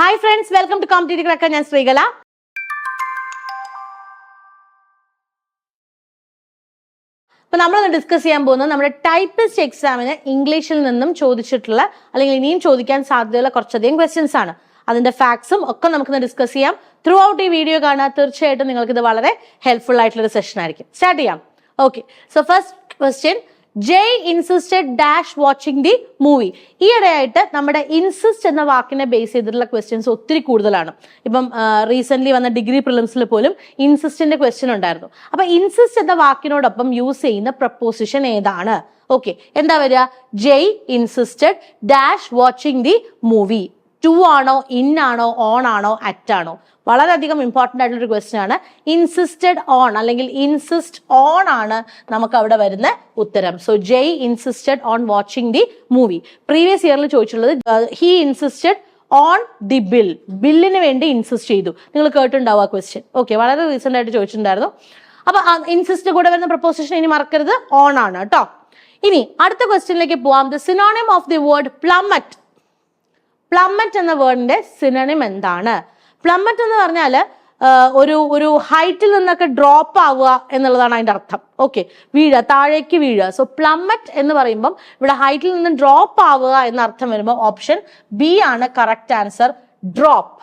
Hi friends welcome to competitive cracker ഞാൻ ശ്രീകല. അപ്പൊ നമ്മൾ ഡിസ്കസ് ചെയ്യാൻ പോകുന്നത് നമ്മുടെ ടൈപ്പിസ്റ്റ് എക്സാമിന് ഇംഗ്ലീഷിൽ നിന്നും ചോദിച്ചിട്ടുള്ള അല്ലെങ്കിൽ ഇനിയും ചോദിക്കാൻ സാധ്യതയുള്ള കുറച്ചധികം ക്വസ്റ്റ്യൻസ് ആണ്. അതിന്റെ ഫാക്ട്സും ഒക്കെ നമുക്ക് ഡിസ്കസ് ചെയ്യാം. ത്രൂ ഔട്ട് ഈ വീഡിയോ കാണാൻ തീർച്ചയായിട്ടും നിങ്ങൾക്ക് ഇത് വളരെ ഹെൽപ്ഫുൾ ആയിട്ടുള്ള ഒരു സെഷൻ ആയിരിക്കും. സ്റ്റാർട്ട് ചെയ്യാം. Okay so first question Jay insisted dash watching the movie ഈയിടെയായിട്ട് നമ്മുടെ ഇൻസിസ്റ്റ് എന്ന വാക്കിനെ ബേസ് ചെയ്തിട്ടുള്ള ക്വസ്റ്റ്യൻസ് ഒത്തിരി കൂടുതലാണ്. ഇപ്പം റീസെന്റ് വന്ന ഡിഗ്രി പ്രിലിംസിൽ പോലും ഇൻസിസ്റ്റിന്റെ ക്വസ്റ്റ്യൻ ഉണ്ടായിരുന്നു. അപ്പൊ ഇൻസിസ്റ്റ് എന്ന വാക്കിനോടൊപ്പം യൂസ് ചെയ്യുന്ന പ്രപ്പോസിഷൻ ഏതാണ്? ഓക്കെ എന്താ വരിക? Jay insisted dash watching the movie to ആണോ ഇൻ ആണോ ഓൺ ആണോ അറ്റ് ആണോ? വളരെയധികം ഇമ്പോർട്ടന്റ് ആയിട്ടുള്ള ഒരു ക്വസ്റ്റ്യൻ ആണ്. ഇൻസിസ്റ്റഡ് ഓൺ അല്ലെങ്കിൽ ഇൻസിസ്റ്റ് ഓൺ ആണ് നമുക്ക് അവിടെ വരുന്ന ഉത്തരം. So Jay insisted on watching the movie previous ഇയറിൽ ചോദിച്ചിട്ടുള്ളത് he insisted on the bill ബില്ലിന് വേണ്ടി ഇൻസിസ്റ്റ് ചെയ്തു. നിങ്ങൾ കേട്ടിട്ടുണ്ടാവും ആ ക്വസ്റ്റ്യൻ ഓക്കെ വളരെ റീസെന്റ് ആയിട്ട് ചോദിച്ചിട്ടുണ്ടായിരുന്നു. അപ്പൊ ഇൻസിസ്റ്റ് കൂടെ വരുന്ന പ്രപ്പോസിഷൻ ഇനി മറക്കരുത്. ഓൺ ആണ് കേട്ടോ. ഇനി അടുത്ത ക്വസ്റ്റ്യനിലേക്ക് പോവാം. The synonym of the word plummet plummet എന്ന വേർഡിന്റെ സിനണിം എന്താണ്? പ്ലമ്മറ്റ് എന്ന് പറഞ്ഞാൽ ഒരു ഒരു ഹൈറ്റിൽ നിന്നൊക്കെ ഡ്രോപ്പ് ആവുക എന്നുള്ളതാണ് അതിന്റെ അർത്ഥം. ഓക്കെ വീഴുക താഴേക്ക് വീഴുക സോ പ്ലമ്മറ്റ് എന്ന് പറയുമ്പം ഇവിടെ ഹൈറ്റിൽ നിന്ന് ഡ്രോപ്പ് ആവുക എന്ന അർത്ഥം വരുമ്പോൾ ഓപ്ഷൻ ബി ആണ് കറക്റ്റ് ആൻസർ ഡ്രോപ്പ്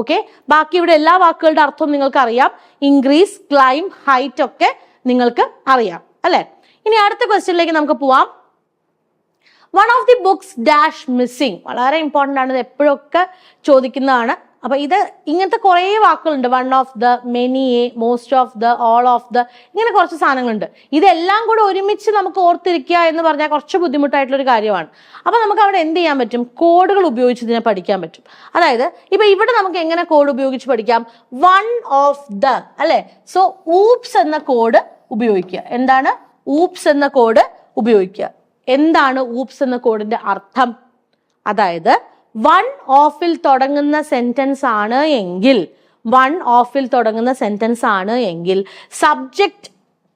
ഓക്കെ ബാക്കി ഇവിടെ എല്ലാ വാക്കുകളുടെ അർത്ഥവും നിങ്ങൾക്ക് അറിയാം ഇൻക്രീസ് ക്ലൈം ഹൈറ്റ് ഒക്കെ നിങ്ങൾക്ക് അറിയാം. അല്ലെ? ഇനി അടുത്ത ക്വസ്റ്റ്യനിലേക്ക് നമുക്ക് പോവാം. One of the books dash missing വളരെ ഇമ്പോർട്ടന്റ് ആണ്. ഇത് എപ്പോഴൊക്കെ ചോദിക്കുന്നതാണ്. അപ്പൊ ഇത് ഇങ്ങനത്തെ കുറേ വാക്കുകളുണ്ട്. One of the many a most of the all of the ഇങ്ങനെ കുറച്ച് സാധനങ്ങളുണ്ട്. ഇതെല്ലാം കൂടെ ഒരുമിച്ച് നമുക്ക് ഓർത്തിരിക്കുക എന്ന് പറഞ്ഞാൽ കുറച്ച് ബുദ്ധിമുട്ടായിട്ടുള്ള ഒരു കാര്യമാണ്. അപ്പൊ നമുക്ക് അവിടെ എന്ത് ചെയ്യാൻ പറ്റും? കോഡുകൾ ഉപയോഗിച്ച് ഇതിനെ പഠിക്കാൻ പറ്റും. അതായത് ഇപ്പൊ ഇവിടെ നമുക്ക് എങ്ങനെ കോഡ് ഉപയോഗിച്ച് പഠിക്കാം? വൺ ഓഫ് ദ അല്ലെ? സോ ഊപ്സ് എന്ന കോഡ് ഉപയോഗിക്കുക. എന്താണ്? ഊപ്സ് എന്ന കോഡ് ഉപയോഗിക്കുക. എന്താണ് ഊപ്സ് എന്ന കോഡിന്റെ അർത്ഥം? അതായത് വൺ ഓഫിൽ തുടങ്ങുന്ന സെന്റൻസ് ആണ് എങ്കിൽ വൺ ഓഫിൽ തുടങ്ങുന്ന സെന്റൻസ് ആണ് എങ്കിൽ സബ്ജക്റ്റ്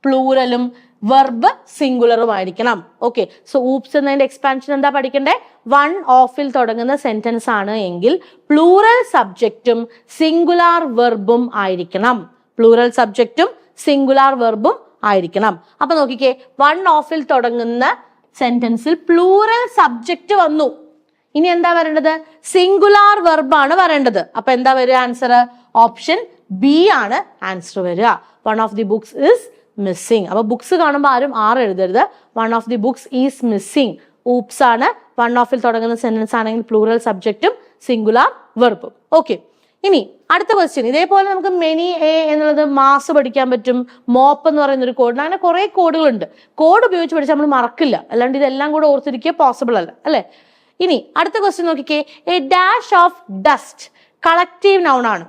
പ്ലൂറലും വെർബ് സിംഗുലറും ആയിരിക്കണം. ഓക്കെ സോ ഊപ്സ് എന്നതിന്റെ എക്സ്പാൻഷൻ എന്താ പഠിക്കണ്ടേ? വൺ ഓഫിൽ തുടങ്ങുന്ന സെന്റൻസ് ആണ് എങ്കിൽ പ്ലൂറൽ സബ്ജക്റ്റും സിംഗുലാർ വെർബും ആയിരിക്കണം. പ്ലൂറൽ സബ്ജക്റ്റും സിംഗുലാർ വെർബും ആയിരിക്കണം. അപ്പൊ നോക്കിക്കേ വൺ ഓഫിൽ തുടങ്ങുന്ന സെന്റൻസിൽ പ്ലൂറൽ സബ്ജക്റ്റ് വന്നു. ഇനി എന്താ വരേണ്ടത്? സിംഗുലാർ വെർബാണ് വരേണ്ടത്. അപ്പൊ എന്താ വരിക ആൻസർ ഓപ്ഷൻ ബി ആണ് ആൻസർ വരിക. One of the books is missing അപ്പൊ ബുക്സ് കാണുമ്പോൾ ആരും ആർ എഴുതരുത്. One of the books is missing oops ആണ്. വൺ ഓഫിൽ തുടങ്ങുന്ന സെന്റൻസ് ആണെങ്കിൽ പ്ലൂറൽ സബ്ജക്റ്റും സിംഗുലാർ വെർബും ഓക്കെ ഇനി അടുത്ത ക്വസ്റ്റ്യൻ ഇതേപോലെ നമുക്ക് മെനി എ എന്നുള്ളത് മാസ് പഠിക്കാൻ പറ്റും. മോപ്പ് എന്ന് പറയുന്ന ഒരു കോഡ് അങ്ങനെ കുറെ കോഡുകളുണ്ട് കോഡ് ഉപയോഗിച്ച് പഠിച്ചാൽ നമ്മൾ മറക്കില്ല. അല്ലാണ്ട് ഇതെല്ലാം കൂടെ ഓർത്തിരിക്കുക പോസിബിൾ അല്ല. അല്ലെ? ഇനി അടുത്ത ക്വസ്റ്റ്യൻ നോക്കിക്കേ. A dash of dust collective noun ആണ്.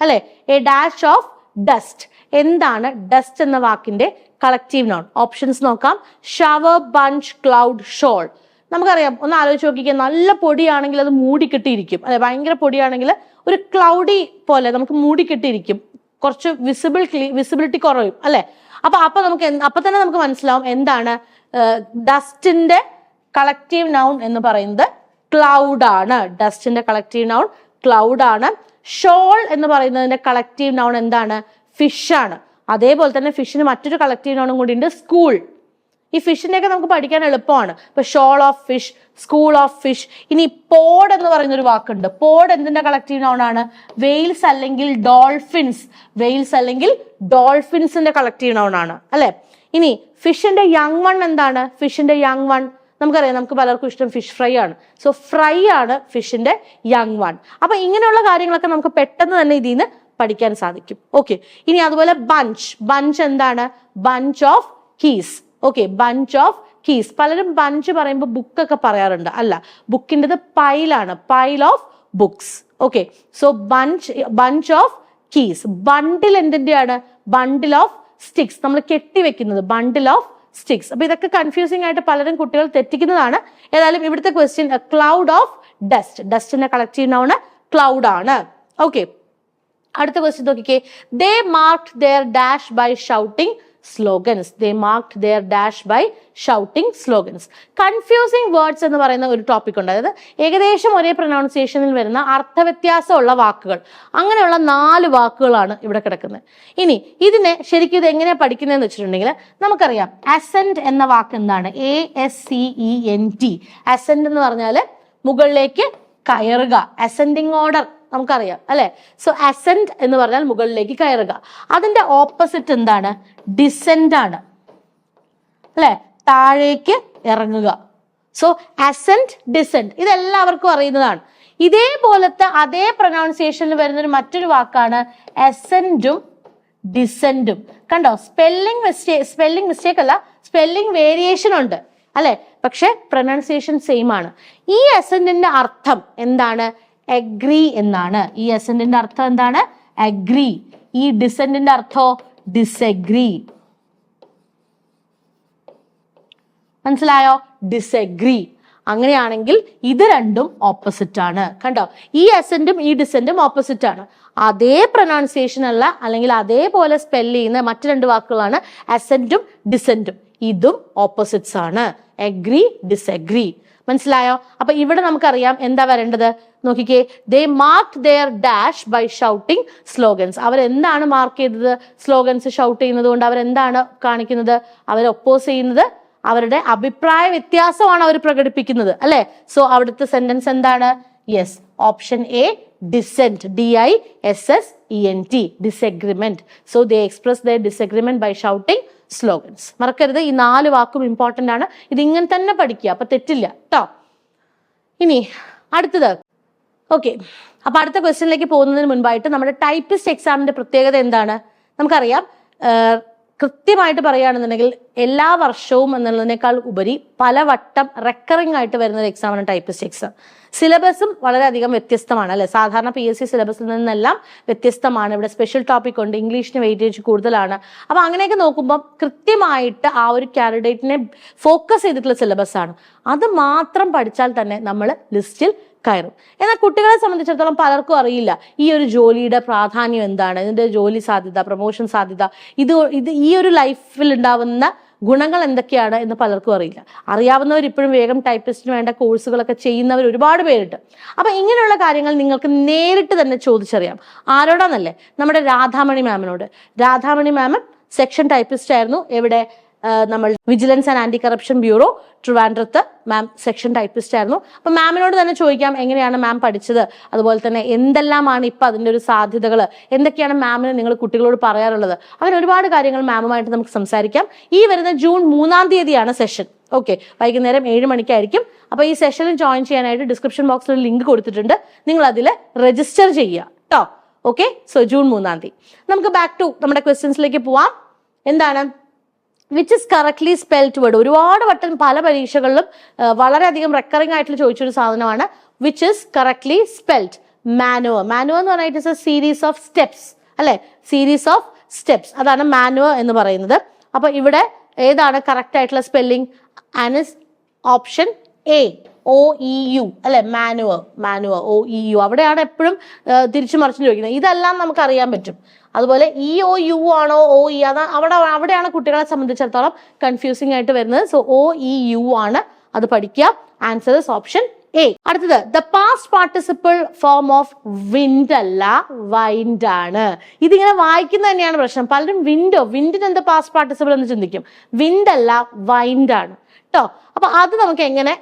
അല്ലെ? എ ഡാഷ് ഓഫ് ഡസ്റ്റ് എന്താണ് ഡസ്റ്റ് എന്ന വാക്കിന്റെ കളക്റ്റീവ് നൗൺ ഓപ്ഷൻസ് നോക്കാം. ഷവർ ബഞ്ച് ക്ലൗഡ് ഷോൾ നമുക്കറിയാം. ഒന്ന് ആലോചിച്ച് നോക്കിക്കുക നല്ല പൊടിയാണെങ്കിൽ അത് മൂടിക്കിട്ടിയിരിക്കും അല്ലെ? ഭയങ്കര പൊടിയാണെങ്കിൽ ഒരു ക്ലൗഡി പോലെ നമുക്ക് മൂടിക്കെട്ടിയിരിക്കും കുറച്ച് വിസിബിൾ വിസിബിലിറ്റി കുറയും അല്ലെ? അപ്പൊ അപ്പൊ നമുക്ക് അപ്പൊ തന്നെ നമുക്ക് മനസ്സിലാവും എന്താണ് ഡസ്റ്റിന്റെ കളക്റ്റീവ് നൗൺ എന്ന് പറയുന്നത് ക്ലൗഡ് ആണ്. ഡസ്റ്റിന്റെ കളക്റ്റീവ് നൗൺ ക്ലൗഡ് ആണ്. ഷോൾ എന്ന് പറയുന്നതിന്റെ കളക്റ്റീവ് നൗൺ എന്താണ്? ഫിഷ് ആണ്. അതേപോലെ തന്നെ ഫിഷിന് മറ്റൊരു കളക്റ്റീവ് നൗണും കൂടി ഉണ്ട് സ്കൂൾ ഈ ഫിഷിനെയൊക്കെ നമുക്ക് പഠിക്കാൻ എളുപ്പമാണ്. ഇപ്പൊ shoal of fish school of fish ഇനി പോഡ് എന്ന് പറയുന്ന ഒരു വാക്കുണ്ട്. പോഡ് എന്തിന്റെ കളക്റ്റീവ് നൗൺ ആണ് വെയിൽസ് അല്ലെങ്കിൽ ഡോൾഫിൻസ്. വെയിൽസ് അല്ലെങ്കിൽ ഡോൾഫിൻസിന്റെ കളക്റ്റീവ് നൗൺ ആണ് അല്ലെ? ഇനി ഫിഷിന്റെ യങ് വൺ എന്താണ്? ഫിഷിന്റെ യങ് വൺ. നമുക്കറിയാം നമുക്ക് പലർക്കും ഇഷ്ടം ഫിഷ് ഫ്രൈ ആണ്. സോ ഫ്രൈ ആണ് ഫിഷിന്റെ യങ് വൺ. അപ്പൊ ഇങ്ങനെയുള്ള കാര്യങ്ങളൊക്കെ നമുക്ക് പെട്ടെന്ന് തന്നെ ഇതിൽ നിന്ന് പഠിക്കാൻ സാധിക്കും. ഓക്കെ. ഇനി അതുപോലെ ബഞ്ച്. ബഞ്ച് എന്താണ്? Bunch of keys. Okay bunch of keys പലരും ബഞ്ച് പറയുമ്പോൾ ബുക്കൊക്കെ പറയാറുണ്ട്. അല്ല ബുക്കിന്റെത് പൈലാണ് pile of books okay so bunch bunch of keys bundle എന്തിന്റെയാണ് bundle of sticks നമ്മൾ കെട്ടിവെക്കുന്നത് ബണ്ടിൽ ഓഫ് സ്റ്റിക്സ് അപ്പൊ ഇതൊക്കെ കൺഫ്യൂസിംഗ് ആയിട്ട് പലരും കുട്ടികൾ തെറ്റിക്കുന്നതാണ്. ഏതായാലും ഇവിടുത്തെ ക്വസ്റ്റ്യൻ ക്ലൗഡ് ഓഫ് ഡസ്റ്റ് ഡസ്റ്റിനെ കളക്ട് നൗണ് ക്ലൗഡ് ആണ്. ഓക്കെ അടുത്ത ക്വസ്റ്റ്യൻ നോക്കിക്കേ. They mark there dash by shouting slogans they marked there dash by shouting slogans confusing words എന്ന് പറയുന്ന ഒരു ടോപ്പിക് ഉണ്ട്. അതായത് ഏകദേശം ഒരേ പ്രൊനൗൺസിയേഷനിൽ വരുന്ന അർത്ഥവ്യത്യാസമുള്ള വാക്കുകൾ. അങ്ങനെയുള്ള നാല് വാക്കുകളാണ് ഇവിടെ കിടക്കുന്നത്. ഇനി ഇതിനെ ശരിക്കും ഇത് എങ്ങനെയാണ് പഠിക്കുന്നതെന്ന് വെച്ചിട്ടുണ്ടെങ്കിൽ നമുക്കറിയാം. അസെന്റ് എന്ന വാക്ക് എന്താണ്? A S C E N T ascent എന്ന് പറഞ്ഞാൽ മുകളിലേക്ക് കയറുക. അസെൻഡിങ് ഓർഡർ നമുക്കറിയാം അല്ലെ? സോ അസെന്റ് എന്ന് പറഞ്ഞാൽ മുകളിലേക്ക് കയറുക. അതിന്റെ ഓപ്പോസിറ്റ് എന്താണ്? ഡിസെന്റ് ആണ്. അല്ലെ? താഴേക്ക് ഇറങ്ങുക. സോ അസെന്റ് ഡിസെന്റ് ഇതെല്ലാവർക്കും അറിയുന്നതാണ്. ഇതേപോലത്തെ അതേ പ്രൊനൗൺസിയേഷനിൽ വരുന്ന ഒരു മറ്റൊരു വാക്കാണ് എസെന്റും ഡിസെന്റും കണ്ടോ? സ്പെല്ലിംഗ് മിസ്റ്റേക്ക് സ്പെല്ലിംഗ് മിസ്റ്റേക്ക് അല്ല സ്പെല്ലിംഗ് വേരിയേഷൻ ഉണ്ട്. അല്ലെ? പക്ഷെ പ്രൊനൗൺസിയേഷൻ സെയിം ആണ്. ഈ എസെന്റിന്റെ അർത്ഥം എന്താണ്? അഗ്രി എന്നാണ്. ഈ എസെന്റിന്റെ അർത്ഥം എന്താണ്? അഗ്രി ഈ ഡിസെന്റിന്റെ അർത്ഥോ? ഡിസഗ്രി മനസ്സിലായോ? ഡിസഗ്രി അങ്ങനെയാണെങ്കിൽ ഇത് രണ്ടും ഓപ്പോസിറ്റ് ആണ്. കണ്ടോ? ഈ അസെന്റും ഈ ഡിസെന്റും ഓപ്പോസിറ്റ് ആണ്. അതേ പ്രൊനൗൺസിയേഷൻ അല്ല അല്ലെങ്കിൽ അതേപോലെ സ്പെൽ ചെയ്യുന്ന മറ്റു രണ്ട് വാക്കുകളാണ് അസെന്റും ഡിസെന്റും ഇതും ഓപ്പോസിറ്റ്സ് ആണ്. എഗ്രി ഡിസഗ്രി മനസ്സിലായോ? അപ്പൊ ഇവിടെ നമുക്കറിയാം എന്താ വരേണ്ടത്? നോക്കിക്കേ. They mark there dash by shouting slogans അവർ എന്താണ് മാർക്ക് ചെയ്തത്? സ്ലോഗൻസ് ഷൗട്ട് ചെയ്യുന്നത് കൊണ്ട് അവരെന്താണ് കാണിക്കുന്നത്? അവർ ഒപ്പോസ് ചെയ്യുന്നത്? അവരുടെ അഭിപ്രായ വ്യത്യാസമാണ് അവർ പ്രകടിപ്പിക്കുന്നത് അല്ലെ? സോ അവിടുത്തെ സെന്റൻസ് എന്താണ്? Yes option A dissent D I S S E N T disagreement so they express the disagreement by shouting slogans മറക്കരുത് ഈ നാല് വാക്കും ഇമ്പോർട്ടന്റ് ആണ്. ഇത് ഇങ്ങനെ തന്നെ പഠിക്കുക അപ്പൊ തെറ്റില്ല. കേട്ടോ ഇനി അടുത്തത്. ഓക്കെ അപ്പൊ അടുത്ത ക്വസ്റ്റ്യനിലേക്ക് പോകുന്നതിന് മുൻപായിട്ട് നമ്മുടെ ടൈപ്പിസ്റ്റ് എക്സാമിന്റെ പ്രത്യേകത എന്താണ്? നമുക്കറിയാം. കൃത്യമായിട്ട് പറയുകയാണെന്നുണ്ടെങ്കിൽ എല്ലാ വർഷവും എന്നുള്ളതിനേക്കാൾ ഉപരി പലവട്ടം റെക്കറിംഗ് ആയിട്ട് വരുന്ന ഒരു എക്സാമാണ് ടൈപ്പിസ്റ്റ് എക്സാം സിലബസും വളരെയധികം വ്യത്യസ്തമാണ് അല്ലെ? സാധാരണ പി എസ് സി സിലബസിൽ നിന്നെല്ലാം വ്യത്യസ്തമാണ്. ഇവിടെ സ്പെഷ്യൽ ടോപ്പിക് ഉണ്ട് ഇംഗ്ലീഷിന് വെയിറ്റേജ് കൂടുതലാണ്. അപ്പൊ അങ്ങനെയൊക്കെ നോക്കുമ്പോൾ കൃത്യമായിട്ട് ആ ഒരു കാൻഡിഡേറ്റിനെ ഫോക്കസ് ചെയ്തിട്ടുള്ള സിലബസ് ആണ്. അത് മാത്രം പഠിച്ചാൽ തന്നെ നമ്മൾ ലിസ്റ്റിൽ കയറും. എന്നാൽ കുട്ടികളെ സംബന്ധിച്ചിടത്തോളം പലർക്കും അറിയില്ല ഈ ഒരു ജോലിയുടെ പ്രാധാന്യം എന്താണ് ഇതിന്റെ ജോലി സാധ്യത പ്രൊമോഷൻ സാധ്യത ഇത് ഇത് ഈ ഒരു ലൈഫിൽ ഉണ്ടാവുന്ന ഗുണങ്ങൾ എന്തൊക്കെയാണ് എന്ന് പലർക്കും അറിയില്ല. അറിയാവുന്നവർ ഇപ്പോഴും വേഗം ടൈപ്പിസ്റ്റിന് വേണ്ട കോഴ്സുകളൊക്കെ ചെയ്യുന്നവർ ഒരുപാട് പേരുണ്ട്. അപ്പൊ ഇങ്ങനെയുള്ള കാര്യങ്ങൾ നിങ്ങൾക്ക് നേരിട്ട് തന്നെ ചോദിച്ചറിയാം. ആരോടാന്നല്ലേ? നമ്മുടെ രാധാമണി മാമിനോട് രാധാമണി മാമൻ സെക്ഷൻ ടൈപ്പിസ്റ്റ് ആയിരുന്നു. എവിടെ? നമ്മൾ vigilance and anti corruption bureau ട്രിവാൻഡ്രത്ത് മാം സെക്ഷൻ ടൈപ്പിസ്റ്റ് ആയിരുന്നു. അപ്പൊ മാമിനോട് തന്നെ ചോദിക്കാം എങ്ങനെയാണ് മാം പഠിച്ചത്? അതുപോലെ തന്നെ എന്തെല്ലാമാണ് ഇപ്പൊ അതിന്റെ ഒരു സാധ്യതകൾ എന്തൊക്കെയാണ് മാമിന് നിങ്ങൾ കുട്ടികളോട് പറയാറുള്ളത്? അങ്ങനെ ഒരുപാട് കാര്യങ്ങൾ മാമുമായിട്ട് നമുക്ക് സംസാരിക്കാം. ഈ വരുന്ന ജൂൺ മൂന്നാം തീയതിയാണ് സെഷൻ ഓക്കെ വൈകുന്നേരം ഏഴ് മണിക്കായിരിക്കും. അപ്പൊ ഈ സെഷനിൽ ജോയിൻ ചെയ്യാനായിട്ട് ഡിസ്ക്രിപ്ഷൻ ബോക്സിൽ ഒരു ലിങ്ക് കൊടുത്തിട്ടുണ്ട്. നിങ്ങൾ അതിൽ രജിസ്റ്റർ ചെയ്യുക. കേട്ടോ ഓക്കെ സോ ജൂൺ മൂന്നാം തീയതി. നമുക്ക് ബാക്ക് ടു നമ്മുടെ ക്വസ്റ്റ്യൻസിലേക്ക് പോവാം. എന്താണ്? Which is correctly spelt word ഒരുപാട് വട്ടം പല പരീക്ഷകളിലും വളരെയധികം റെക്കറിംഗ് ആയിട്ട് ചോദിച്ചൊരു സാധനമാണ് which is correctly spelt manoeuvre manoeuvre എന്ന് പറഞ്ഞാൽ it's a series of steps അല്ലെ? സീരീസ് ഓഫ് സ്റ്റെപ്സ് അതാണ് മാനുവർ എന്ന് പറയുന്നത്. അപ്പൊ ഇവിടെ ഏതാണ് കറക്റ്റ് ആയിട്ടുള്ള spelling and option A O E U അല്ലെ? Manoeuvre manoeuvre O E U അവിടെയാണ് എപ്പോഴും തിരിച്ചു മറിച്ചു ചോദിക്കുന്നത്. ഇതെല്ലാം നമുക്ക് അറിയാൻ പറ്റും. അതുപോലെ ഇ ഒ യു ആണോ ഒ ഇ അതാ അവിടെ അവിടെയാണ് കുട്ടികളെ സംബന്ധിച്ചിടത്തോളം കൺഫ്യൂസിംഗ് ആയിട്ട് വരുന്നത്. സോ ഒ ഇ യു ആണ് അത് പഠിക്കുക. ആൻസർ ഇസ് ഓപ്ഷൻ എ അടുത്തത് the past participle form of wind അല്ല വൈൻഡ് ആണ്. ഇതിങ്ങനെ വായിക്കുന്ന തന്നെയാണ് പ്രശ്നം. പലരും വിൻഡോ വിൻഡിന് എന്താ പാസ്റ്റ് പാർട്ടിസിപ്പിൾ എന്ന് ചിന്തിക്കും. വിൻഡ് അല്ല വൈൻഡ് ആണ്. കേട്ടോ അപ്പൊ അത് നമുക്ക് എങ്ങനെ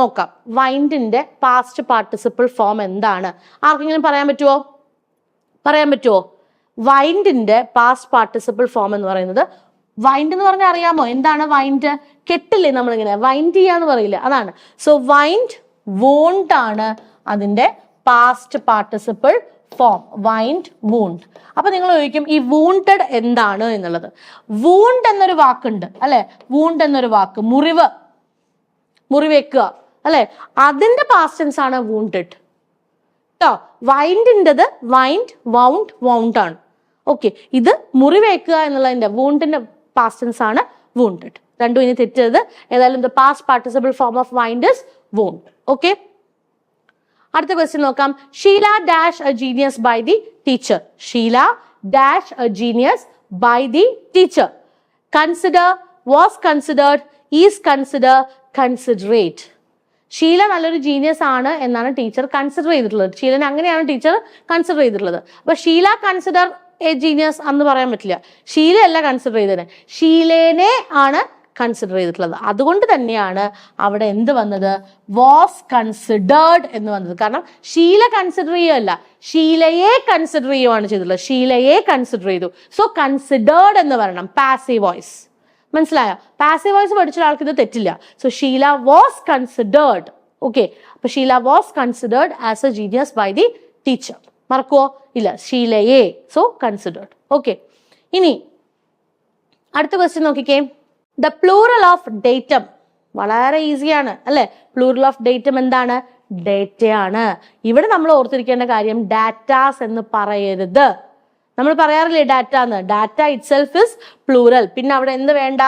നോക്കാം. വൈൻഡിന്റെ പാസ്റ്റ് പാർട്ടിസിപ്പിൾ ഫോം എന്താണ്? ആർക്കെങ്കിലും പറയാൻ പറ്റുമോ പറയാൻ പറ്റുമോ വൈൻഡിന്റെ പാസ്റ്റ് പാർട്ടിസിപ്പിൾ ഫോം എന്ന് പറയുന്നത് വൈൻഡ് എന്ന് പറഞ്ഞാൽ അറിയാമോ? എന്താണ് വൈൻഡ് കെട്ടില്ലേ നമ്മളിങ്ങനെ. വൈൻഡ് ചെയ്യാന്ന് പറയില്ല? അതാണ്. സോ വൈൻഡ് വോണ്ട് ആണ് അതിന്റെ past participle form wind wound അപ്പൊ നിങ്ങൾ ചോദിക്കും ഈ വൂണ്ടഡ് എന്താണ് എന്നുള്ളത്? വൂണ്ട് എന്നൊരു വാക്കുണ്ട് അല്ലെ? വൂണ്ട് എന്നൊരു വാക്ക്. മുറിവ്. മുറിവേക്കുക അല്ലെ? അതിന്റെ പാസ്റ്റൻസ് ആണ് വൂണ്ടഡ് കേട്ടോ വൈൻഡിന്റെത് വൈൻഡ് വൗണ്ട് വൗണ്ട് ആണ്. ഓക്കെ ഇത് മുറിവേക്കുക എന്നുള്ളതിന്റെ വൂണ്ടിന്റെ പാസ്റ്റൻസ് ആണ് വൂണ്ടഡ് രണ്ടും ഇനി തെറ്റരുത്. ഏതായാലും the past participle form of mind is wound okay അടുത്ത ക്വസ്റ്റ്യൻ നോക്കാം. Sheela dash a genius by the teacher Sheela dash a genius by the teacher consider was considered is consider considerate Sheela നല്ലൊരു genius ആണ് എന്നാണ് teacher consider ചെയ്തിട്ടുള്ളത്. ഷീലനെ അങ്ങനെയാണ് teacher consider ചെയ്തിട്ടുള്ളത്. അപ്പൊ Sheela consider A genius എന്ന് പറയാൻ പറ്റില്ല. ഷീലയല്ല കൺസിഡർ ചെയ്തതിന് ഷീലേനെ ആണ് കൺസിഡർ ചെയ്തിട്ടുള്ളത്. അതുകൊണ്ട് തന്നെയാണ് അവിടെ എന്ത് വന്നത്? വാസ് കൺസിഡേർഡ് എന്ന് വന്നത്. കാരണം ഷീല കൺസിഡർ ചെയ്യുകയല്ല. ഷീലയെ കൺസിഡർ ചെയ്യുവാണ് ചെയ്തിട്ടുള്ളത്. ഷീലയെ കൺസിഡർ ചെയ്തു. സോ കൺസിഡേർഡ് എന്ന് പറയണം. പാസീവ് വോയിസ് മനസ്സിലായോ? പാസീവ് വോയിസ് പഠിച്ച ഒരാൾക്ക് ഇത് തെറ്റില്ല. So Sheela was considered okay അപ്പൊ Sheela was considered as a genius by the teacher മറക്കുവോ? ഇല്ല. ഷീലയെ സോ കൺസിഡേർഡ് ഓക്കെ ഇനി അടുത്ത ക്വസ്റ്റ്യൻ നോക്കിക്കേ. ദ പ്ലൂറൽ ഓഫ് ഡേറ്റം വളരെ ഈസിയാണ് അല്ലെ? പ്ലൂറൽ ഓഫ് ഡേറ്റം എന്താണ്? ഡേറ്റയാണ് ഇവിടെ നമ്മൾ ഓർത്തിരിക്കേണ്ട കാര്യം ഡാറ്റാസ് എന്ന് പറയരുത്. നമ്മൾ പറയാറില്ലേ ഡാറ്റ എന്ന്? Data itself is plural പിന്നെ അവിടെ എന്ത് വേണ്ട?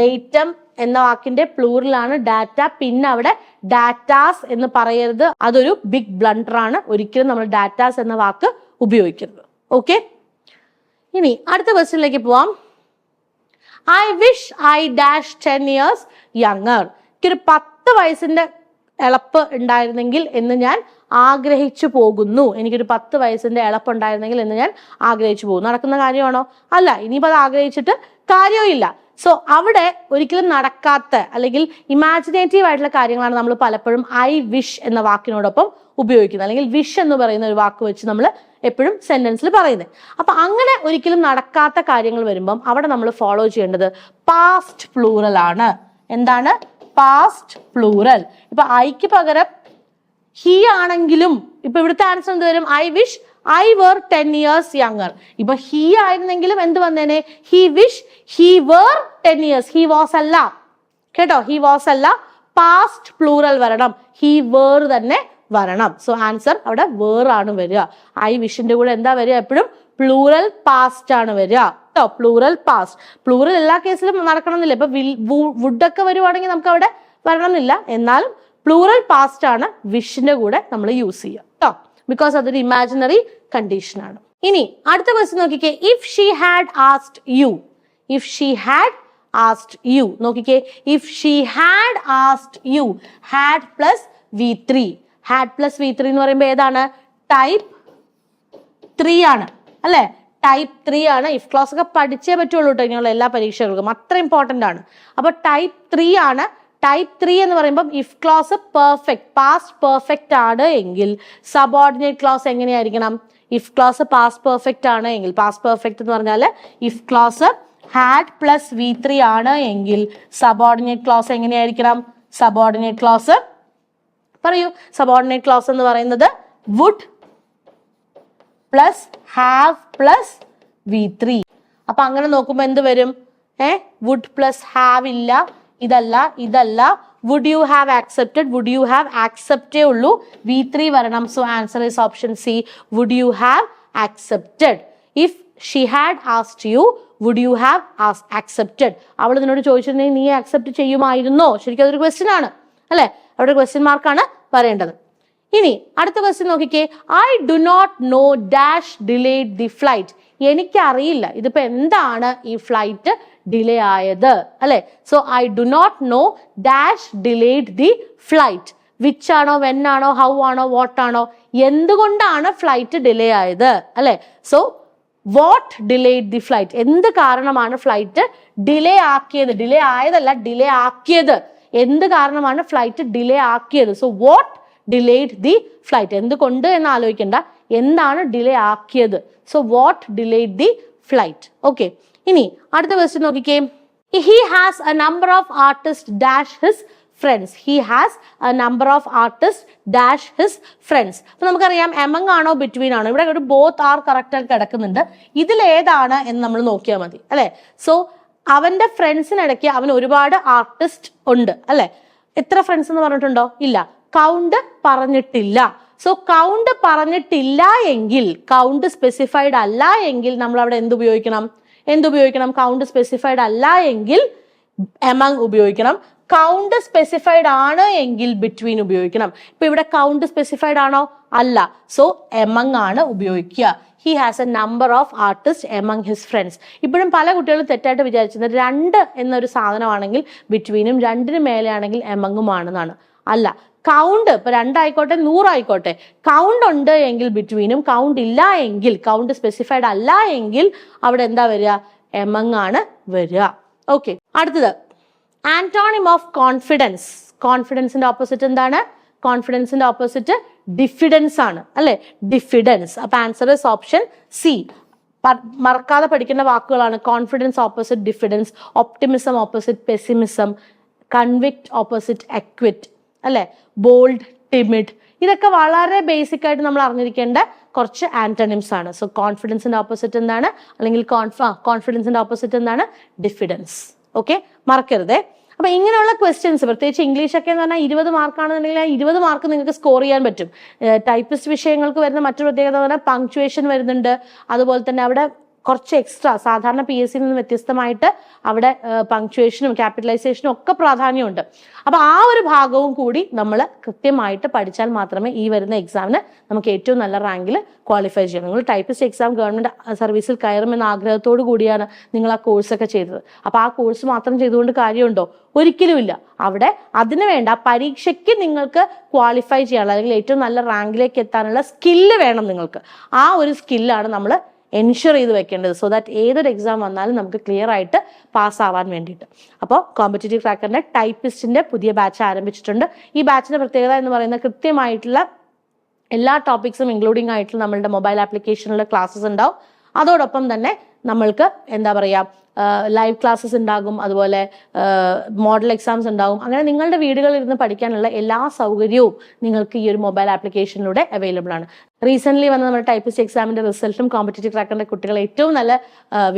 ഡേറ്റം എന്ന വാക്കിന്റെ പ്ലൂറിലാണ് ഡാറ്റ. പിന്നെ അവിടെ ഡാറ്റാസ് എന്ന് പറയരുത്. അതൊരു ബിഗ് ബ്ലണ്ടർ ആണ്. ഒരിക്കലും നമ്മൾ ഡാറ്റാസ് എന്ന വാക്ക് ഉപയോഗിക്കരുത്. ഓക്കെ ഇനി അടുത്ത ക്വസ്റ്റ്യനിലേക്ക് പോവാം. I wish I dash ten years younger എനിക്കൊരു പത്ത് വയസ്സിന്റെ എളപ്പ് ഉണ്ടായിരുന്നെങ്കിൽ എന്ന് ഞാൻ ആഗ്രഹിച്ചു പോകുന്നു. എനിക്കൊരു പത്ത് വയസ്സിന്റെ എളപ്പ് ഉണ്ടായിരുന്നെങ്കിൽ എന്ന് ഞാൻ ആഗ്രഹിച്ചു പോകുന്നു. നടക്കുന്ന കാര്യമാണോ? അല്ല ഇനിയിപ്പോൾ അത് ആഗ്രഹിച്ചിട്ട് കാര്യമില്ല സോ അവിടെ ഒരിക്കലും നടക്കാത്ത അല്ലെങ്കിൽ ഇമാജിനേറ്റീവ് ആയിട്ടുള്ള കാര്യങ്ങളാണ് നമ്മൾ പലപ്പോഴും ഐ വിഷ് എന്ന വാക്കിനോടൊപ്പം ഉപയോഗിക്കുന്നത്. അല്ലെങ്കിൽ വിഷ് എന്ന് പറയുന്ന ഒരു വാക്ക് വെച്ച് നമ്മൾ എപ്പോഴും സെന്റൻസിൽ പറയുന്നത്. അപ്പൊ അങ്ങനെ ഒരിക്കലും നടക്കാത്ത കാര്യങ്ങൾ വരുമ്പം അവിടെ നമ്മൾ ഫോളോ ചെയ്യേണ്ടത് പാസ്റ്റ് പ്ലൂറൽ ആണ്. എന്താണ്? പാസ്റ്റ് പ്ലൂറൽ ഇപ്പൊ ഐക്ക് പകരം ഹി ആണെങ്കിലും ഇപ്പൊ ഇവിടുത്തെ ആൻസർ എന്ത് വരും? I wish I were ten years younger ഇപ്പൊ ഹി ആയിരുന്നെങ്കിലും എന്ത് വന്നേനെ? He wish he were ten years he was അല്ല കേട്ടോ? ഹി വാസ് അല്ല പാസ്റ്റ് പ്ലൂറൽ വരണം. ഹി വേർ തന്നെ വരണം. സോ ആൻസർ അവിടെ വേർ ആണ് വരിക. ഐ വിഷിന്റെ കൂടെ എന്താ വരിക എപ്പോഴും? പ്ലൂറൽ പാസ്റ്റ് ആണ് വരിക. കേട്ടോ? പ്ലൂറൽ പാസ്റ്റ് പ്ലൂറൽ എല്ലാ കേസിലും നടക്കണമെന്നില്ല. ഇപ്പൊ വുഡൊക്കെ വരുവാണെങ്കിൽ നമുക്ക് അവിടെ വരണമെന്നില്ല. എന്നാലും പ്ലൂറൽ പാസ്റ്റ് ആണ് വിഷിന്റെ കൂടെ നമ്മൾ യൂസ് ചെയ്യുക. ബിക്കോസ് അതൊരു ഇമാജിനറി കണ്ടീഷൻ ആണ്. ഇനി അടുത്ത ക്വസ്റ്റ്യൻ നോക്കിക്കേ. If she had asked you if she had asked you നോക്കിക്കേ. If she had asked you had plus V three had plus V three എന്ന് പറയുമ്പോൾ ഏതാണ്? ടൈപ്പ് ത്രീ ആണ്. അല്ലെ? ടൈപ്പ് ത്രീ ആണ്. ഇഫ് ക്ലാസ് ഒക്കെ പഠിച്ചേ പറ്റുള്ളൂ കേട്ടോ ഇങ്ങനെയുള്ള എല്ലാ പരീക്ഷകൾക്കും. അത്ര ഇമ്പോർട്ടന്റ് ആണ്. അപ്പൊ ടൈപ്പ് ത്രീ ആണ് ടൈപ്പ് ത്രീ എന്ന് പറയുമ്പം if clause perfect past perfect ആണ് എങ്കിൽ സബോർഡിനേറ്റ് ക്ലോസ് എങ്ങനെയായിരിക്കണം? ഇഫ് ക്ലോസ് പാസ്റ്റ് പെർഫെക്റ്റ് ആണ് എങ്കിൽ പാസ്റ്റ് പെർഫെക്റ്റ് എന്ന് പറഞ്ഞാൽ if clause had plus V three ആണ് എങ്കിൽ സബോർഡിനേറ്റ് ക്ലോസ് എങ്ങനെയായിരിക്കണം? സബോർഡിനേറ്റ് ക്ലോസ് പറയൂ. സബോർഡിനേറ്റ് ക്ലോസ് എന്ന് പറയുന്നത് would plus have plus V three അപ്പൊ അങ്ങനെ നോക്കുമ്പോൾ എന്ത് വരും? ഏ? വുഡ് പ്ലസ് ഹാവ് ഇല്ല. ഇതല്ല ഇതല്ല. Would you have accepted would you have accepted ഉള്ളൂ. വി ത്രീ വരണം. So answer is option C would you have accepted if she had asked you would you have accepted അവൾ നിന്നോട് ചോദിച്ചിട്ടുണ്ടെങ്കിൽ നീ accept ചെയ്യുമായിരുന്നോ? ശരിക്കും അതൊരു ക്വസ്റ്റ്യൻ ആണ് അല്ലെ? അവിടെ ക്വസ്റ്റ്യൻ മാർക്കാണ് പറയേണ്ടത്. ഇനി അടുത്ത ക്വസ്റ്റ്യൻ നോക്കിക്കേ. I do not know dash delayed the flight എനിക്കറിയില്ല. ഇതിപ്പോ എന്താണ് ഈ ഫ്ലൈറ്റ് ഡിലേ ആയത്? അല്ലെ? So I do not know dash delayed the flight which ആണോ വെൻ ആണോ ഹൗ ആണോ വാട്ട് ആണോ? എന്തുകൊണ്ടാണ് ഫ്ലൈറ്റ് ഡിലേ ആയത്? അല്ലെ? So what delayed the flight എന്ത് കാരണമാണ് ഫ്ലൈറ്റ് ഡിലേ ആക്കിയത്? ഡിലേ ആയതല്ല ഡിലേ ആക്കിയത്. എന്ത് കാരണമാണ് ഫ്ലൈറ്റ് ഡിലേ ആക്കിയത്? So what delayed the flight എന്തുകൊണ്ട് എന്ന് ആലോചിക്കേണ്ട. എന്താണ് ഡിലേ ആക്കിയത്? So what delayed the flight okay ഇനി അടുത്ത ക്വസ്റ്റ്യൻ നോക്കിക്കേ. He has a number of artist dash his friends he has a number of artist dash his friends അപ്പൊ നമുക്കറിയാം എമംഗ് ആണോ ബിറ്റ്വീൻ ആണോ? ഇവിടെ ഒരു ബോത്ത് ആർ കറക്റ്റ് കിടക്കുന്നുണ്ട്. ഇതിലേതാണ് എന്ന് നമ്മൾ നോക്കിയാൽ മതി. അല്ലെ? സോ അവന്റെ ഫ്രണ്ട്സിനിടയ്ക്ക് അവൻ ഒരുപാട് ആർട്ടിസ്റ്റ് ഉണ്ട്. അല്ലെ? എത്ര ഫ്രണ്ട്സ് എന്ന് പറഞ്ഞിട്ടുണ്ടോ? ഇല്ല. കൗണ്ട് പറഞ്ഞിട്ടില്ല. സോ കൗണ്ട് പറഞ്ഞിട്ടില്ല എങ്കിൽ കൗണ്ട് സ്പെസിഫൈഡ് അല്ല എങ്കിൽ നമ്മൾ അവിടെ എന്ത് ഉപയോഗിക്കണം? എന്ത് ഉപയോഗിക്കണം? കൗണ്ട് സ്പെസിഫൈഡ് അല്ല എങ്കിൽ എമംഗ് ഉപയോഗിക്കണം. കൗണ്ട് സ്പെസിഫൈഡ് ആണ് എങ്കിൽ ബിറ്റ്വീൻ ഉപയോഗിക്കണം. ഇപ്പൊ ഇവിടെ കൗണ്ട് സ്പെസിഫൈഡ് ആണോ? അല്ല. സോ എമങ് ആണ് ഉപയോഗിക്കുക. He has a number of artist among his friends ഇപ്പോഴും പല കുട്ടികളും തെറ്റായിട്ട് വിചാരിച്ചത് രണ്ട് എന്നൊരു സാധനമാണെങ്കിൽ ബിറ്റ്വീനും രണ്ടിന് മേലെയാണെങ്കിൽ എമങ്ങുമാണെന്നാണ് അല്ല കൗണ്ട് ഇപ്പൊ രണ്ടായിക്കോട്ടെ നൂറായിക്കോട്ടെ. കൗണ്ട് ഉണ്ട് എങ്കിൽ ബിറ്റ്വീനും കൗണ്ട് ഇല്ല എങ്കിൽ കൗണ്ട് സ്പെസിഫൈഡ് അല്ല എങ്കിൽ അവിടെ എന്താ വരിക? എമങ് ആണ് വരിക. ഓക്കെ അടുത്തത്. ആന്റോണിം ഓഫ് കോൺഫിഡൻസ് കോൺഫിഡൻസിന്റെ ഓപ്പോസിറ്റ് എന്താണ്? കോൺഫിഡൻസിന്റെ ഓപ്പോസിറ്റ് ഡിഫിഡൻസ് ആണ് അല്ലെ? ഡിഫിഡൻസ് അപ്പൊ ആൻസർ ഇസ് ഓപ്ഷൻ സി മറക്കാതെ പഠിക്കേണ്ട വാക്കുകളാണ്. Confidence opposite diffidence optimism opposite pessimism convict opposite acquit അല്ലെ? ബോൾഡ് ടിമിഡ് ഇതൊക്കെ വളരെ ബേസിക് ആയിട്ട് നമ്മൾ അറിഞ്ഞിരിക്കേണ്ട കുറച്ച് ആന്റണിംസ് ആണ്. സോ കോൺഫിഡൻസിന്റെ ഓപ്പോസിറ്റ് എന്താണ്? അല്ലെങ്കിൽ കോൺഫിഡൻസിന്റെ ഓപ്പോസിറ്റ് എന്താണ്? ഡിഫിഡൻസ് ഓക്കെ മറക്കരുതേ. അപ്പൊ ഇങ്ങനെയുള്ള ക്വസ്റ്റ്യൻസ് പ്രത്യേകിച്ച് ഇംഗ്ലീഷ് ഒക്കെ എന്ന് പറഞ്ഞാൽ ഇരുപത് മാർക്കാണെന്നുണ്ടെങ്കിൽ ആ ഇരുപത് മാർക്ക് നിങ്ങൾക്ക് സ്കോർ ചെയ്യാൻ പറ്റും. ടൈപ്പിസ്റ്റ് വിഷയങ്ങൾക്ക് വരുന്ന മറ്റു പ്രത്യേകത എന്ന് പറഞ്ഞാൽ പങ്ക്ച്വേഷൻ വരുന്നുണ്ട്. അതുപോലെ തന്നെ അവിടെ കുറച്ച് എക്സ്ട്രാ സാധാരണ പി എസ് സിയിൽ നിന്ന് വ്യത്യസ്തമായിട്ട് അവിടെ പങ്ക്ച്വേഷനും ക്യാപിറ്റലൈസേഷനും ഒക്കെ പ്രാധാന്യമുണ്ട്. അപ്പോൾ ആ ഒരു ഭാഗവും കൂടി നമ്മൾ കൃത്യമായിട്ട് പഠിച്ചാൽ മാത്രമേ ഈ വരുന്ന എക്സാമിന് നമുക്ക് ഏറ്റവും നല്ല റാങ്കിൽ ക്വാളിഫൈ ചെയ്യാം നിങ്ങൾ ടൈപ്പിസ്റ്റ് എക്സാം ഗവൺമെന്റ് സർവീസിൽ കയറുമെന്ന ആഗ്രഹത്തോടു കൂടിയാണ് നിങ്ങൾ ആ കോഴ്സൊക്കെ ചെയ്തത്. അപ്പോൾ ആ കോഴ്സ് മാത്രം ചെയ്തുകൊണ്ട് കാര്യമുണ്ടോ? ഒരിക്കലുമില്ല അവിടെ അതിനു വേണ്ട പരീക്ഷയ്ക്ക് നിങ്ങൾക്ക് ക്വാളിഫൈ ചെയ്യാനുള്ള അല്ലെങ്കിൽ ഏറ്റവും നല്ല റാങ്കിലേക്ക് എത്താനുള്ള സ്കില്ല് വേണം നിങ്ങൾക്ക്. ആ ഒരു സ്കില്ലാണ് നമ്മൾ എൻഷുർ ചെയ്ത് വെക്കേണ്ടത് സോ ദാറ്റ് ഏതൊരു എക്സാം വന്നാലും നമുക്ക് ക്ലിയർ ആയിട്ട് പാസ് ആവാൻ വേണ്ടിയിട്ട്. അപ്പോൾ കോമ്പറ്റേറ്റീവ് ക്രാക്കറിന്റെ ടൈപ്പിസ്റ്റിന്റെ പുതിയ ബാച്ച് ആരംഭിച്ചിട്ടുണ്ട്. ഈ ബാച്ചിന്റെ പ്രത്യേകത എന്ന് പറയുന്നത് കൃത്യമായിട്ടുള്ള എല്ലാ ടോപ്പിക്സും ഇൻക്ലൂഡിംഗ് ആയിട്ടുള്ള നമ്മളുടെ മൊബൈൽ ആപ്ലിക്കേഷനിലെ ക്ലാസ്സസ് ഉണ്ടാവും. അതോടൊപ്പം തന്നെ നമ്മൾക്ക് എന്താ പറയുക ലൈവ് ക്ലാസ്സസ് ഉണ്ടാകും അതുപോലെ മോഡൽ എക്സാംസ് ഉണ്ടാകും. അങ്ങനെ നിങ്ങളുടെ വീടുകളിൽ ഇരുന്ന് പഠിക്കാനുള്ള എല്ലാ സൗകര്യവും നിങ്ങൾക്ക് ഈ ഒരു മൊബൈൽ ആപ്ലിക്കേഷനിലൂടെ അവൈലബിൾ ആണ്. റീസെന്റ് വന്ന നമ്മുടെ ടൈപ്പിസ്റ്റ് എക്സാമിന്റെ റിസൾട്ടും കോമ്പറ്റേറ്റീവ് ക്രാക്കറിന്റെ കുട്ടികൾ ഏറ്റവും നല്ല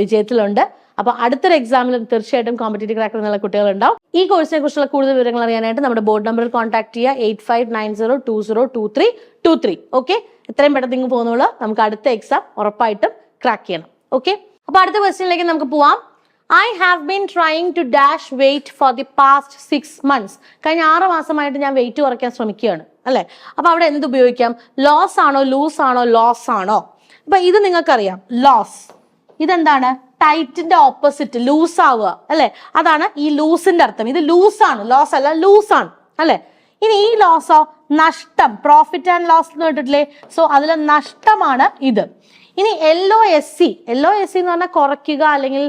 വിജയത്തിലുണ്ട്. അപ്പൊ അടുത്തൊരു എക്സാമിൽ തീർച്ചയായിട്ടും കോമ്പറ്റേറ്റീവ് ക്രാക്കർ എന്നുള്ള കുട്ടികൾ ഉണ്ടാവും ഈ കോഴ്സിനെ കുറിച്ചുള്ള കൂടുതൽ വിവരങ്ങൾ അറിയാനായിട്ട് നമ്മുടെ ബോർഡ് നമ്പറിൽ കോൺടാക്ട് ചെയ്യുക eight five nine zero two zero two three two three okay എത്രയും പെട്ടെന്ന് ഇങ്ങ് പോകുന്നുള്ളൂ. നമുക്ക് അടുത്ത എക്സാം ഉറപ്പായിട്ടും ക്രാക്ക് ചെയ്യണം. ഓക്കെ അപ്പൊ അടുത്ത ക്വസ്റ്റ്യനിലേക്ക് നമുക്ക് പോവാം. I have been trying to dash wait for the past six months കഴിഞ്ഞ ആറ് മാസമായിട്ട് ഞാൻ വെയിറ്റ് കുറയ്ക്കാൻ ശ്രമിക്കുകയാണ്. അല്ലെ? അപ്പൊ അവിടെ എന്ത് ഉപയോഗിക്കാം? ലോസ് ആണോ? ലൂസ് ആണോ? ലോസ് ആണോ? അപ്പൊ ഇത് നിങ്ങൾക്കറിയാം. ലോസ് ഇതെന്താണ്? ടൈറ്റിന്റെ ഓപ്പോസിറ്റ് ലൂസ് ആവുക. അല്ലെ? അതാണ് ഈ ലൂസിന്റെ അർത്ഥം. ഇത് ലൂസ് ആണ്. ലോസ് അല്ല ലൂസ് ആണ്. അല്ലെ? ഇനി ഈ ലോസോ നഷ്ടം പ്രോഫിറ്റ് ആൻഡ് ലോസ് എന്ന് കേട്ടിട്ടില്ലേ? സോ അതിലെ നഷ്ടമാണ് ഇത്. ഇനി O S C O S C എന്ന് പറഞ്ഞാൽ കുറയ്ക്കുക അല്ലെങ്കിൽ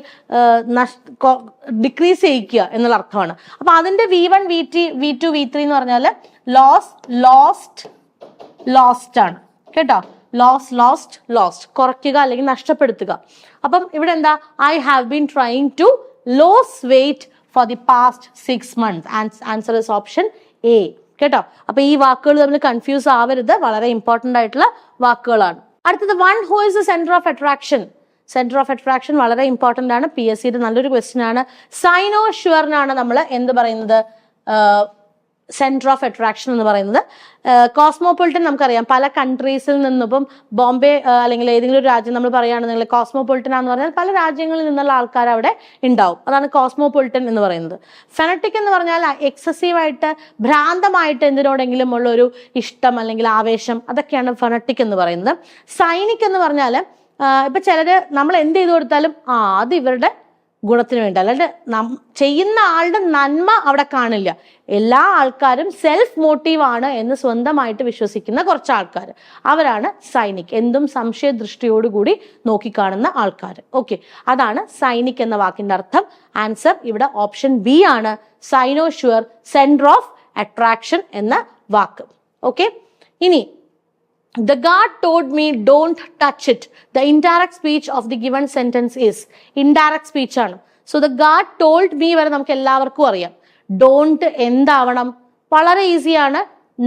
ഡിക്രീസ് ചെയ്യിക്കുക എന്നുള്ള അർത്ഥമാണ്. അപ്പൊ അതിന്റെ V one V T V two V three എന്ന് പറഞ്ഞാൽ ലോസ് ലോസ്റ്റ് ലോസ്റ്റ് ആണ്. കേട്ടോ? ലോസ് ലോസ്റ്റ് ലോസ്റ്റ് കുറയ്ക്കുക അല്ലെങ്കിൽ നഷ്ടപ്പെടുത്തുക. അപ്പം ഇവിടെ എന്താ? I have been trying to lose weight for the past six months answer is option A കേട്ടോ? അപ്പൊ ഈ വാക്കുകൾ തമ്മിൽ കൺഫ്യൂസ് ആവരുത്. വളരെ ഇമ്പോർട്ടന്റ് ആയിട്ടുള്ള വാക്കുകളാണ്. അടുത്തത് one who is the centre of attraction centre of attraction വളരെ ഇമ്പോർട്ടന്റ് ആണ്. പി എസ് സിയുടെ നല്ലൊരു ക്വസ്റ്റ്യൻ ആണ്. സൈനോ ഷുവറിനാണ് നമ്മൾ എന്ത് പറയുന്നത്? സെന്റർ ഓഫ് അട്രാക്ഷൻ എന്ന് പറയുന്നത് കോസ്മോപൊളിറ്റൻ നമുക്കറിയാം. പല കൺട്രീസിൽ നിന്നും ഇപ്പം ബോംബെ അല്ലെങ്കിൽ ഏതെങ്കിലും ഒരു രാജ്യം നമ്മൾ പറയുകയാണെന്നുണ്ടെങ്കിൽ കോസ്മോപൊളിറ്റൻ എന്ന് പറഞ്ഞാൽ പല രാജ്യങ്ങളിൽ നിന്നുള്ള ആൾക്കാർ അവിടെ ഉണ്ടാവും. അതാണ് കോസ്മോപൊളിറ്റൻ എന്ന് പറയുന്നത്. ഫെനറ്റിക് എന്ന് പറഞ്ഞാൽ എക്സസീവായിട്ട് ഭ്രാന്തമായിട്ട് എന്തിനോടെങ്കിലും ഉള്ള ഒരു ഇഷ്ടം അല്ലെങ്കിൽ ആവേശം അതൊക്കെയാണ് ഫെനറ്റിക് എന്ന് പറയുന്നത്. സൈനിക് എന്ന് പറഞ്ഞാൽ ഇപ്പൊ ചിലര് നമ്മൾ എന്ത് ചെയ്തു കൊടുത്താലും ആ അത് ഇവരുടെ ഗുണത്തിന് വേണ്ടി അല്ലാണ്ട് നം ചെയ്യുന്ന ആളുടെ നന്മ അവിടെ കാണില്ല. എല്ലാ ആൾക്കാരും സെൽഫ് മോട്ടീവ് ആണ് എന്ന് സ്വന്തമായിട്ട് വിശ്വസിക്കുന്ന കുറച്ച് ആൾക്കാർ അവരാണ് സൈനിക്. എന്തും സംശയ ദൃഷ്ടിയോടുകൂടി നോക്കിക്കാണുന്ന ആൾക്കാർ. ഓക്കെ അതാണ് സൈനിക് എന്ന വാക്കിന്റെ അർത്ഥം. ആൻസർ ഇവിടെ ഓപ്ഷൻ ബി ആണ്. സൈനോ സെന്റർ ഓഫ് അട്രാക്ഷൻ എന്ന വാക്ക്. ഓക്കെ ഇനി The guard told me don't touch it. The indirect speech of the given sentence is indirect speech ആണ്. So the guard told me വരെ നമുക്ക് എല്ലാവർക്കും അറിയാം. ഡോണ്ട് എന്താവണം? വളരെ ഈസിയാണ്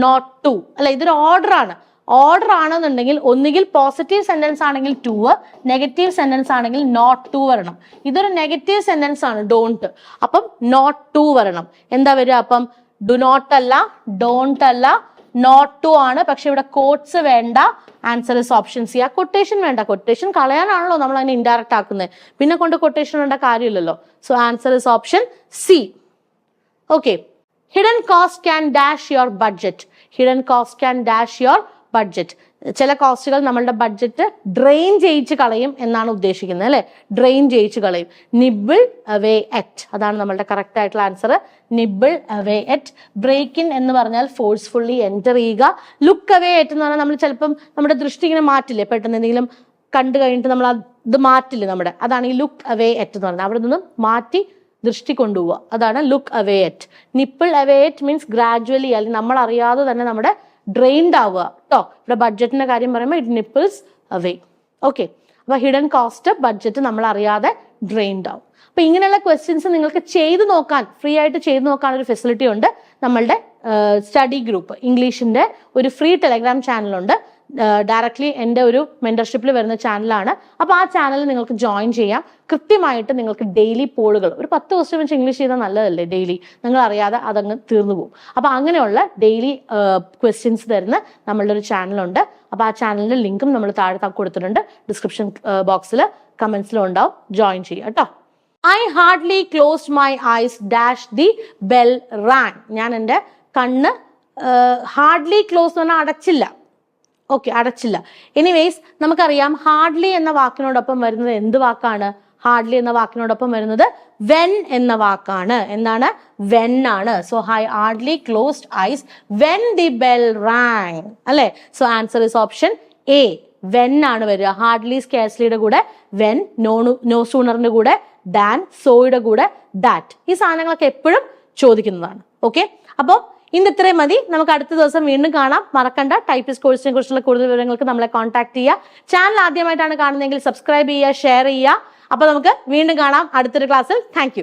നോട്ട് ടു അല്ല ഇതൊരു ഓർഡർ ആണ്. ഓർഡർ ആണെന്നുണ്ടെങ്കിൽ ഒന്നുകിൽ പോസിറ്റീവ് സെന്റൻസ് ആണെങ്കിൽ ടു നെഗറ്റീവ് സെന്റൻസ് ആണെങ്കിൽ നോട്ട് ടു വരണം. ഇതൊരു നെഗറ്റീവ് സെന്റൻസ് ആണ് ഡോണ്ട് അപ്പം നോട്ട് ടു വരണം. എന്താ വരിക അപ്പം? ഡു നോട്ട് അല്ല ഡോണ്ട് അല്ല നോട്ട് ടു ആണ്. പക്ഷെ ഇവിടെ കോട്ട്സ് വേണ്ട. ആൻസർ ഇസ് ഓപ്ഷൻ സി ആ കൊട്ടേഷൻ വേണ്ട. കൊട്ടേഷൻ കളയാനാണല്ലോ നമ്മൾ അതിനെ ഇൻഡയറക്റ്റ് ആക്കുന്നത്. പിന്നെ കൊണ്ട് കൊട്ടേഷൻ വേണ്ട കാര്യമില്ലല്ലോ. So answer is option C okay hidden cost can dash your budget hidden cost can dash your budget ചില കോസ്റ്റുകൾ നമ്മളുടെ ബഡ്ജറ്റ് ഡ്രെയിൻ ചെയ്യിച്ച് കളയും എന്നാണ് ഉദ്ദേശിക്കുന്നത് അല്ലെ? ഡ്രെയിൻ ചെയ്യിച്ച് കളയും. നിബിൾ അവേ അറ്റ് അതാണ് നമ്മളുടെ കറക്റ്റ് ആയിട്ടുള്ള answer nibble away at break in എന്ന് പറഞ്ഞാൽ ഫോഴ്സ്ഫുള്ളി എന്റർ ചെയ്യുക. ലുക്ക് അവേ അറ്റ് എന്ന് പറഞ്ഞാൽ നമ്മൾ ചിലപ്പം നമ്മുടെ ദൃഷ്ടി ഇങ്ങനെ മാറ്റില്ലേ? പെട്ടെന്ന് എന്തെങ്കിലും കണ്ടു കഴിഞ്ഞിട്ട് നമ്മൾ അത് മാറ്റില്ലേ നമ്മുടെ? അതാണ് ഈ ലുക്ക് അവേ അറ്റ് എന്ന് പറഞ്ഞാൽ അവിടെ നിന്നും മാറ്റി ദൃഷ്ടി കൊണ്ടുപോവുക. അതാണ് look away at nibble away at means gradually അല്ലെങ്കിൽ നമ്മൾ അറിയാതെ തന്നെ നമ്മുടെ ഡ്രെയിൻഡ് ആവുക കേട്ടോ ഇവിടെ ബഡ്ജറ്റിന്റെ കാര്യം പറയുമ്പോൾ ഇറ്റ് നിപ്പിൾസ് അവേ ഓക്കെ അപ്പൊ ഹിഡൻ കോസ്റ്റ് ബഡ്ജറ്റ് നമ്മൾ അറിയാതെ ഡ്രെയിൻഡ് ആവും. അപ്പൊ ഇങ്ങനെയുള്ള ക്വസ്റ്റ്യൻസ് നിങ്ങൾക്ക് ചെയ്തു നോക്കാൻ ഫ്രീ ആയിട്ട് ചെയ്തു നോക്കാൻ ഒരു ഫെസിലിറ്റി ഉണ്ട്. നമ്മളുടെ സ്റ്റഡി ഗ്രൂപ്പ് ഇംഗ്ലീഷിന്റെ ഒരു ഫ്രീ ടെലഗ്രാം ചാനലുണ്ട് ഡയറക്ട്ലി എന്റെ ഒരു മെന്റർഷിപ്പിൽ വരുന്ന ചാനലാണ് അപ്പോൾ ആ ചാനൽ നിങ്ങൾക്ക് ജോയിൻ ചെയ്യാം. കൃത്യമായിട്ട് നിങ്ങൾക്ക് ഡെയിലി പോളുകൾ ഒരു പത്ത് ക്വസ്റ്റ്യൻ വെച്ച് ഇംഗ്ലീഷ് ചെയ്താൽ നല്ലതല്ലേ ഡെയിലി നിങ്ങൾ അറിയാതെ അതങ്ങ് തീർന്നു പോകും. അപ്പോൾ അങ്ങനെയുള്ള ഡെയിലി ക്വസ്റ്റ്യൻസ് തരുന്ന നമ്മളുടെ ഒരു ചാനലുണ്ട് അപ്പോൾ ആ ചാനലിന്റെ ലിങ്കും നമ്മൾ താഴെ കൊടുത്തിട്ടുണ്ട്. ഡിസ്ക്രിപ്ഷൻ ബോക്സിൽ കമന്റ്സിലും ഉണ്ടാവും. ജോയിൻ ചെയ്യുക കേട്ടോ I hardly close my eyes dash the bell rang ഞാൻ എന്റെ കണ്ണ് ഹാർഡ്ലി ക്ലോസ് എന്ന് പറഞ്ഞാൽ അടച്ചില്ല. ഓക്കെ അടച്ചില്ല. എനിവേസ് നമുക്കറിയാം ഹാർഡ്ലി എന്ന വാക്കിനോടൊപ്പം വരുന്നത് എന്ത് വാക്കാണ്? ഹാർഡ്ലി എന്ന വാക്കിനോടൊപ്പം വരുന്നത് വെൻ എന്ന വാക്കാണ്. എന്താണ്? വെൻ ആണ്. So I hardly closed eyes when the bell rang അല്ലെ? So answer is option A when ആണ് വരിക. ഹാർഡ്ലി സ്കേസ്ലിയുടെ കൂടെ വെൻ നോ നോ സൂണറിന്റെ കൂടെ ദാൻ സോയുടെ കൂടെ ദാറ്റ് ഈ സാധനങ്ങളൊക്കെ എപ്പോഴും ചോദിക്കുന്നതാണ്. ഓക്കെ അപ്പോൾ ഇന്ന് ഇത്രയും മതി. നമുക്ക് അടുത്ത ദിവസം വീണ്ടും കാണാം. മറക്കണ്ട. ടൈപ്പിസ്റ്റ് കോഴ്സിനെ കുറിച്ചുള്ള കൂടുതൽ വിവരങ്ങൾക്ക് നമ്മളെ കോൺടാക്ട് ചെയ്യുക. ചാനൽ ആദ്യമായിട്ടാണ് കാണുന്നതെങ്കിൽ സബ്സ്ക്രൈബ് ചെയ്യുക ഷെയർ ചെയ്യുക. അപ്പൊ നമുക്ക് വീണ്ടും കാണാം. അടുത്തൊരു ക്ലാസ്സിൽ താങ്ക്